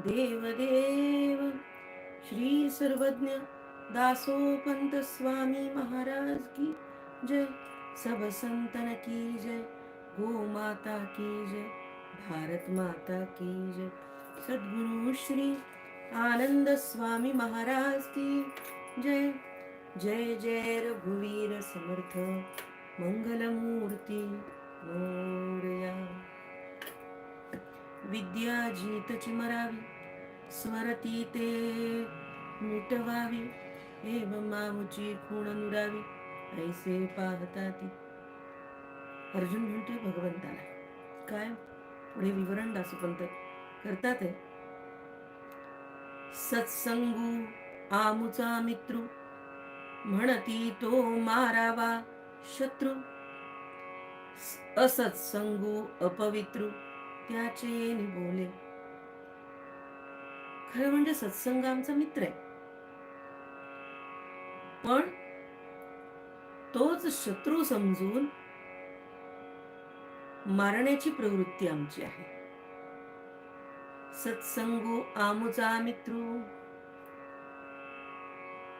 देवदेव श्री सर्वज्ञ दासोपंत स्वामी महाराज की जय। सब संतन की जय। गो माता की जय। भारत माता की जय। सद्गुरु श्री आनंद स्वामी महाराज की जय। जय जय रघुवीर समर्थ। मंगलमूर्ती विद्या जीतची मरावी स्वरती ते मिटवावी. एव मामुची खूण नुरावी ऐसे पाहता ती अर्जुन म्हणतोय भगवंताला काय पुढे विवरण दासोपंत करतात सत्संगू आमुचा मित्रू म्हणती तो मारावा शत्रू. असत्संगू अपवित्रू त्याचे बोले. खरं म्हणजे सत्संग आमचा मित्र आहे. पण तोच शत्रू समजून मारण्याची प्रवृत्ती आमची आहे. सत्संगो आमुचा मित्रू.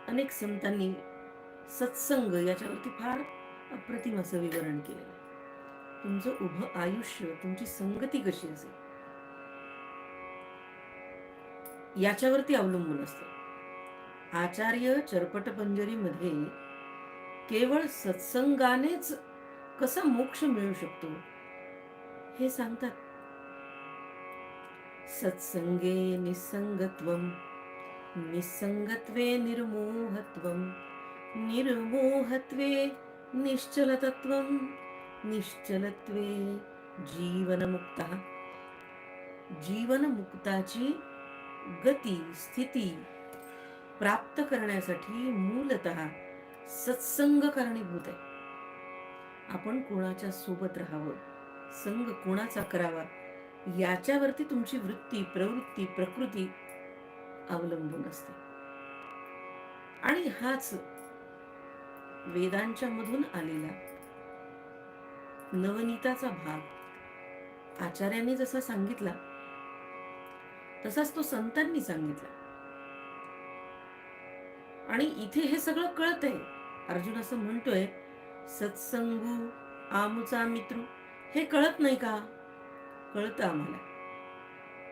अनेक संतांनी सत्संग याच्यावरती फार अप्रतिम असं विवरण केलेलं तुमचं उभं आयुष्य तुमची संगती कशी असेल? याच्यावरती अवलंबून असतं. आचार्य चरपटपंजरीमध्ये केवळ सत्संगानेच कसा मोक्ष मिळू शकतो हे सांगतात. सत्संगे निसंगत्व निसंगत्वे निर्मोहत्व निर्मोहत्वे निश्चलतत्वम निश्चलत्वे जीवनमुक्ता। जीवनमुक्ताची गती स्थिती प्राप्त करण्यासाठी मूलत सत्संग कारणीभूत आहे. आपण कोणाच्या सोबत राहावं? संग कोणाचा करावा? याच्यावरती तुमची वृत्ती प्रवृत्ती प्रकृती अवलंबून असते. आणि हाच वेदांच्या मधून आलेला नवनीताचा भाग. आचार्यांनी जसा सांगितला तसाच तो संतांनी सांगितला. आणि इथे हे सगळं कळत आहे अर्जुन असं म्हणतोय सत्संगू आमुचा मित्र. हे कळत नाही का? कळतं आम्हाला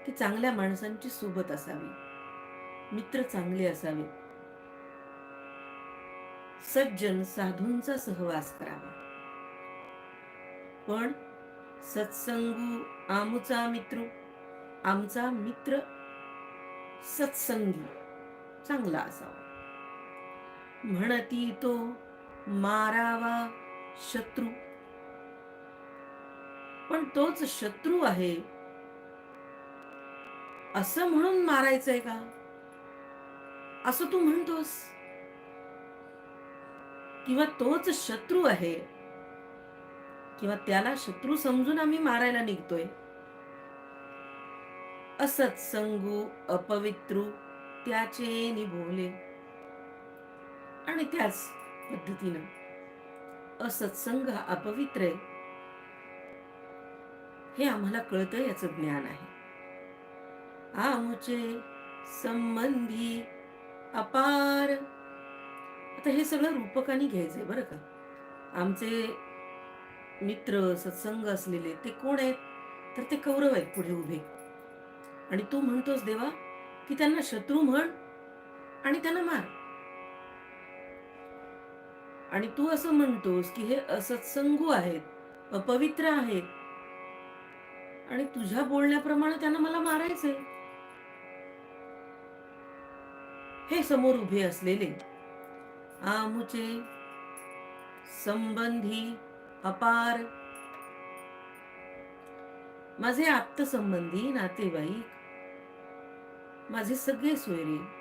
की चांगल्या माणसांची सोबत असावी. मित्र चांगले असावे सज्जन साधूंचा सहवास करावा. पण सत्संगू आमुचा मित्र आमचा मित्र सत्संगी चांगला असावा. म्हणती तो मारावा शत्रू. पण तोच शत्रू आहे. असं म्हणून मारायचंय का? असं तू म्हणतोस? किंवा तोच शत्रू आहे? किंवा त्याला शत्रू समजून आम्ही मारायला निघतोय. असत्संगू अपवित्रू त्याचे निभोले आणि त्याच पद्धतीनं असत्संग हा अपवित्र आहे. हे आम्हाला कळतं याचं ज्ञान आहे. आमचे संबंधी अपार. आता हे सगळं रूपकाने घ्यायचंय बरं का? आमचे मित्र सत्संग असलेले ते कोण आहेत? तर ते कौरव आहेत पुढे उभे. आणि तू म्हणतोस देवा की त्यांना शत्रू म्हण आणि त्यांना मार. आणि तू असं म्हणतोस की हे असत्संगू आहेत अपवित्र आहेत. आणि तुझ्या बोलण्याप्रमाणे त्यांना मला मारायचंय. हे समोर उभे असलेले आमुचे संबंधी अपार. माझे आत्तसंबंधी नातेवाईक माझे सगळे सोयरे.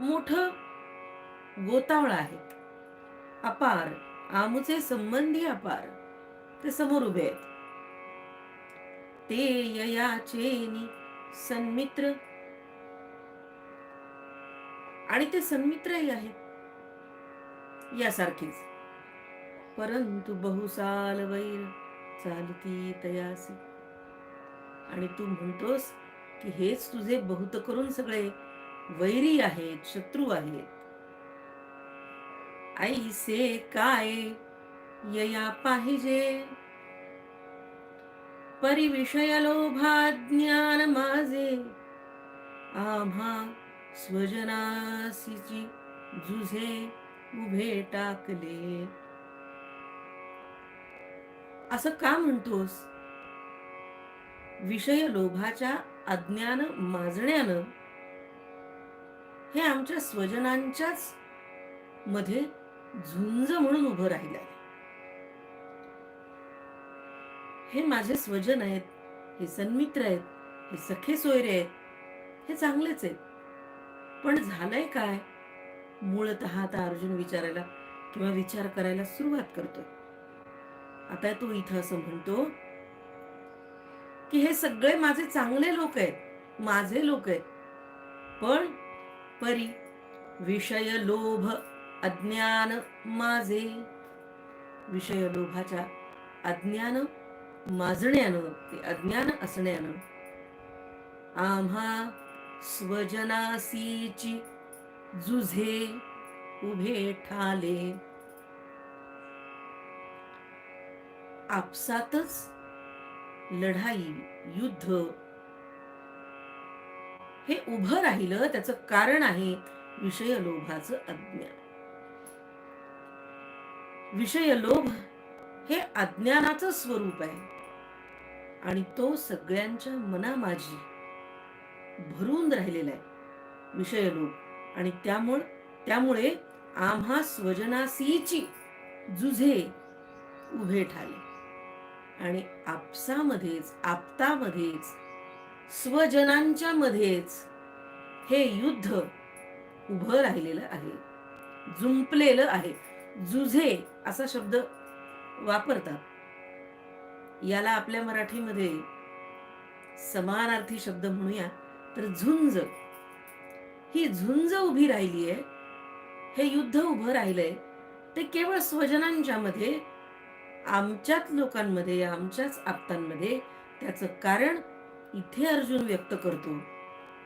मोठ गोतावळ आहे. अपार आमचे संबंधी अपार. ते समोर उभे आहेत. ते ययाचेनी सन्मित्र. आणि ते सन्मित्रही आहेत. यासारखेच. परंतु बहुसाल वैर चालती तयासी. आणि तू म्हणतोस की हेच तुझे बहुत करून सगळे वैरी आहेत शत्रू आहेत. ऐसे काय यया पाहिजे? परिविषय लोभा ज्ञान माझे. आम्हा स्वजनासीची जुझे उभे टाकले. असं का म्हणतोस? विषय लोभाच्या अज्ञान माजण्यानं हे आमच्या स्वजनांच्याच मध्ये झुंज म्हणून उभं राहिलं हे माझे स्वजन आहेत हे सन्मित्र आहेत हे सखे सोयरे आहेत हे चांगलेच आहेत. पण झालंय काय? मूळत आता अर्जुन विचारायला किंवा विचार करायला सुरुवात करतोय. आता तो इथं असं म्हणतो की हे सगळे माझे चांगले लोक आहेत माझे लोक आहेत. पण परी विषय लोभ अज्ञान माझे. विषय लोभाच्या अज्ञान माजण्यानं ते अज्ञान असण्यानं आम्हा स्वजनासीची जुझे उभे ठाले. आपसातच लढाई युद्ध हे उभं राहिलं त्याचं कारण आहे विषय लोभाचं अज्ञान. विषय लोभ हे अज्ञानाचं स्वरूप आहे. आणि तो सगळ्यांच्या मनामाजी भरून राहिलेला आहे विषय लोभ आणि त्यामुळे त्यामुळे आम्हा स्वजनासीची जुझे उभे ठाले. आणि आपसामध्येच आपतामध्येच स्वजनांच्या मध्येच हे युद्ध उभं राहिलेलं आहे जुंपलेलं आहे. जुझे असा शब्द वापरतात. याला आपल्या मराठीमध्ये समानार्थी शब्द म्हणूया. तर झुंज. ही झुंज उभी राहिली आहे हे युद्ध उभं राहिलंय ते केवळ स्वजनांच्या मध्ये आमच्याच लोकांमध्ये आमच्याच आप्तांमध्ये त्याचं कारण इथे अर्जुन व्यक्त करतो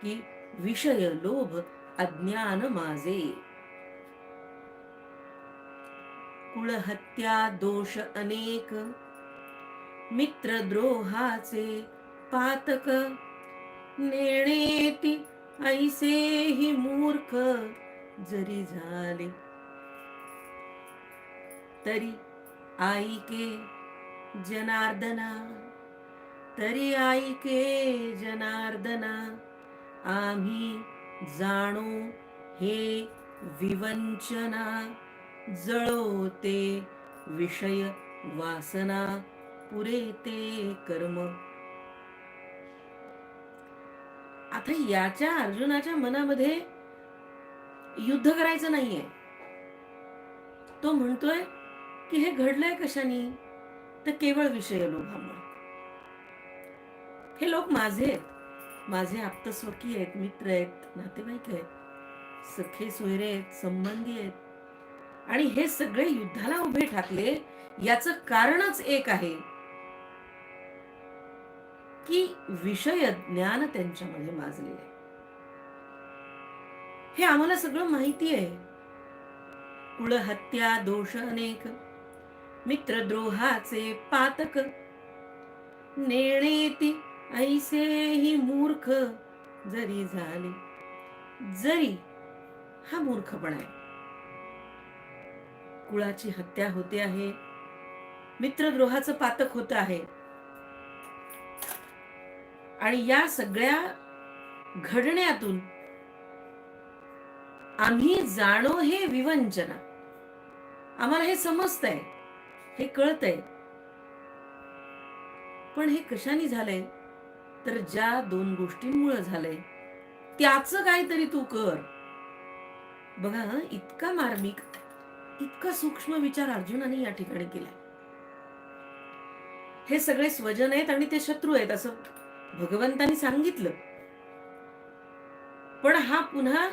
की विषय लोभ अज्ञान माझे. कुळहत्या दोष अनेक मित्रद्रोहाचे पातक नेणेती ऐसे ही मूर्ख जरी झाले तरी आईके जनार्दना तरी आईके जनार्दना आम्ही जाणो हे विवंचना जळोते विषय वासना पुरे ते कर्म. आता याच्या अर्जुनाच्या मनामध्ये युद्ध करायचं नाहीये. तो म्हणतोय की हे घडलंय कशाने? तर केवळ विषय लोभामुळे. हे लोक माझे आहेत. माझे आप्तस्वकीय आहेत मित्र आहेत नातेवाईक आहेत. सखे सोयरे आहेत संबंधी आहेत. आणि हे सगळे युद्धाला उभे ठाकले याच कारणच एक आहे की विषय ज्ञान त्यांच्यामध्ये माजलेले आहे. हे आम्हाला सगळं माहिती आहे. कुळहत्या दोष अनेक. मित्रद्रोहाचे पातक. नेणेती ऐसे ही मूर्ख. जरी झाले जरी हा मूर्खपणा आहे. कुळाची हत्या होते आहे. मित्रद्रोहाचं पातक होत आहे. आणि या सगळ्या घडण्यातून आम्ही जाणो हे विवंचना. आम्हाला हे समजतंय. हे कळतंय. पण हे कशाने झालंय? तर ज्या दोन गोष्टींमुळे झालंय. त्याच काहीतरी तू कर. बघा इतका मार्मिक इतका सूक्ष्म विचार अर्जुनाने या ठिकाणी केलाय. हे सगळे स्वजन आहेत आणि ते शत्रू आहेत असं भगवंतानी सांगितलं. पण हा पुन्हा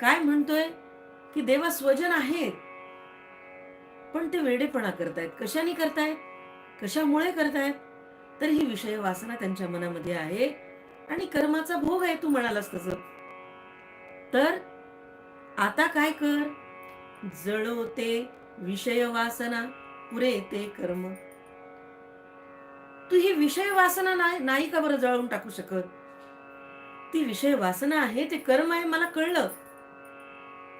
काय म्हणतोय? की देवा स्वजन आहेत. पण ते वेडेपणा करतायत. कशाने करतायत? कशामुळे करतायत? तर ही विषय वासना त्यांच्या मनामध्ये आहे आणि कर्माचा भोग आहे तू म्हणालास तसं. तर आता काय कर? जळवते विषय वासना पुरे ते कर्म. तू ही विषय वासना नाही नाही का बरं जळवून टाकू शकत? ती विषय वासना आहे ते कर्म आहे मला कळलं.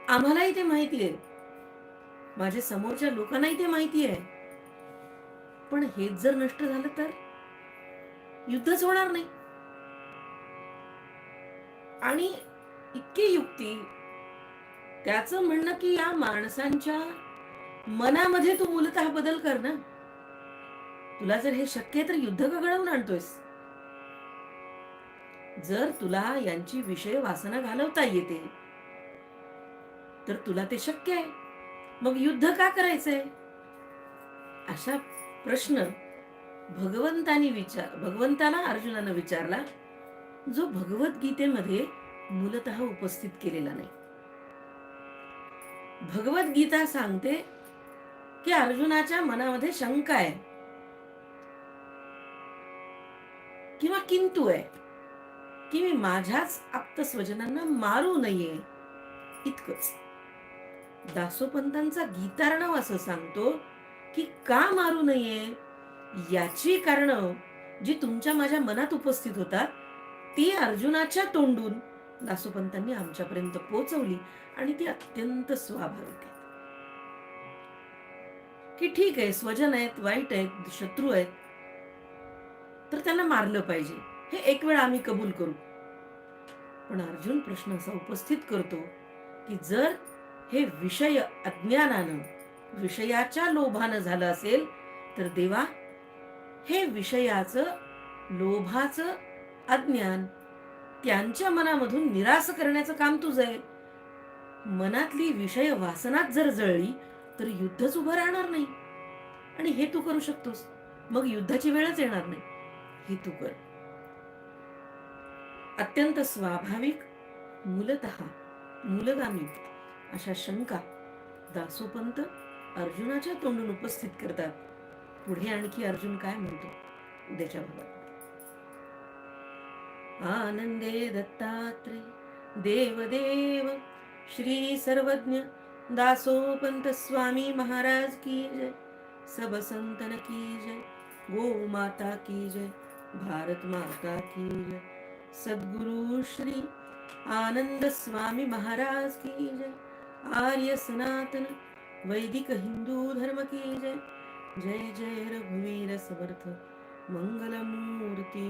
आम्हालाही ते माहिती आहे. माझ्या समोरच्या लोकांनाही ते माहिती आहे. पण हेच जर नष्ट झालं तर? युद्धच होणार नाही. आणि इतकी युक्ती त्याचं म्हणणं की या माणसांच्या मनामध्ये तू मूलतः बदल कर ना? तुला जर हे शक्य आहे तर युद्ध का घडवून आणतोयस. जर तुला यांची विषय वासना घालवता येते तर तुला ते शक्य आहे. मग युद्ध का करायचंय? अशा प्रश्न भगवंतानी विचार भगवंताला अर्जुनानं विचारला जो भगवद्गीतेमध्ये मूलत उपस्थित केलेला नाही. भगवद्गीता सांगते की अर्जुनाच्या मनामध्ये शंका आहे. किंवा किंतु आहे की मी माझ्याच आप्त स्वजनांना मारू नये इतकंच. दासोपंतांचा गीतार्णव असं सांगतो की का मारू नये? याची कारण जी तुमच्या माझ्या मनात उपस्थित होतात ती अर्जुनाच्या तोंडून दासोपंतांनी आमच्यापर्यंत पोहोचवली आणि ती अत्यंत स्वाभाविक आहे की ठीक आहे स्वजन आहेत वाईट आहेत शत्रू आहेत तर त्यांना मारलं पाहिजे. हे एक वेळ आम्ही कबूल करू. पण अर्जुन प्रश्न असा उपस्थित करतो की जर हे विषय अज्ञानानं विषयाच्या लोभानं झालं असेल तर देवा हे विषयाचं लोभाचं अज्ञान त्यांच्या मनामधून निराश करण्याचं काम तुझं आहे. मनातली विषय वासनात जर जळली तर युद्धच उभं राहणार नाही. आणि हे तू करू शकतोस. मग युद्धाची वेळच येणार नाही. हे तू कर. अत्यंत स्वाभाविक मूलत मूलगामी. अशा शंका दासोपंत अर्जुनाच्या तोंडून उपस्थित करतात. पुढे आणखी अर्जुन काय म्हणतो? उद्याच्या भागात. आनंदे दत्तात्रे देवदेव श्री सर्वज्ञ दासोपंत स्वामी महाराज की जय. सब संतन की जय गो माता की जय भारत माता की जय. सद्गुरु श्री आनंद स्वामी महाराज की जय. आर्य सनातन वैदिक हिंदू धर्म की जय। जय जय रघुवीर समर्थ मंगलमूर्ती।